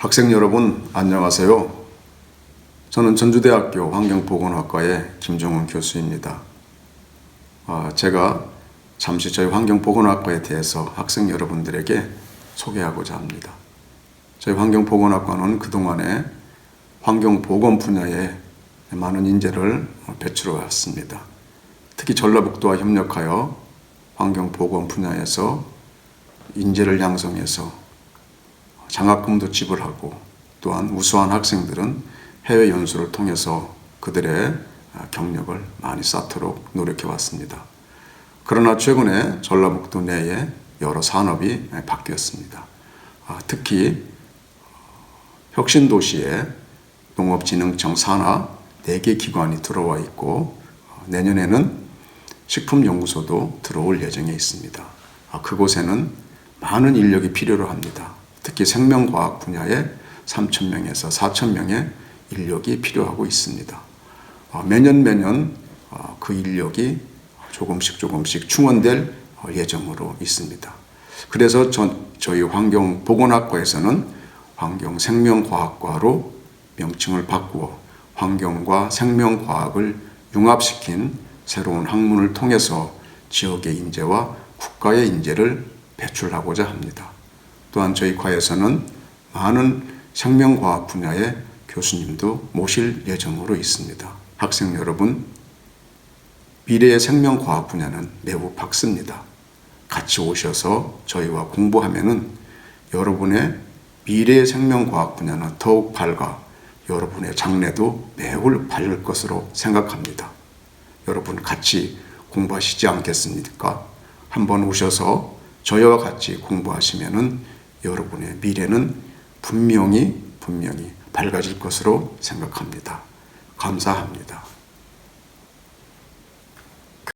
학생 여러분 안녕하세요. 저는 전주대학교 환경보건학과의 김종훈 교수입니다. 아, 제가 잠시 저희 환경보건학과에 대해서 학생 여러분들에게 소개하고자 합니다. 저희 환경보건학과는 그동안에 환경보건 분야에 많은 인재를 배출해 왔습니다. 특히 전라북도와 협력하여 환경보건 분야에서 인재를 양성해서 장학금도 지불하고 또한 우수한 학생들은 해외 연수를 통해서 그들의 경력을 많이 쌓도록 노력해 왔습니다. 그러나 최근에 전라북도 내에 여러 산업이 바뀌었습니다. 아, 특히 혁신도시에 농업진흥청 산하 4개 기관이 들어와 있고 어, 내년에는 식품연구소도 들어올 예정에 있습니다. 아, 그곳에는 많은 인력이 필요로 합니다. 특히 생명과학 분야에 3,000명에서 4,000명의 인력이 필요하고 있습니다. 어, 매년 매년 어, 그 인력이 조금씩 조금씩 충원될 어, 예정으로 있습니다. 그래서 전, 저희 환경보건학과에서는 환경생명과학과로 명칭을 바꾸어 환경과 생명과학을 융합시킨 새로운 학문을 통해서 지역의 인재와 국가의 인재를 배출하고자 합니다. 또한 저희 과에서는 많은 생명과학 분야의 교수님도 모실 예정으로 있습니다. 학생 여러분, 미래의 생명과학 분야는 매우 밝습니다. 같이 오셔서 저희와 공부하면은 여러분의 미래의 생명과학 분야는 더욱 밝아 여러분의 장래도 매우 밝을 것으로 생각합니다. 여러분 같이 공부하시지 않겠습니까? 한번 오셔서 저희와 같이 공부하시면은 여러분의 미래는 분명히 분명히 밝아질 것으로 생각합니다. 감사합니다.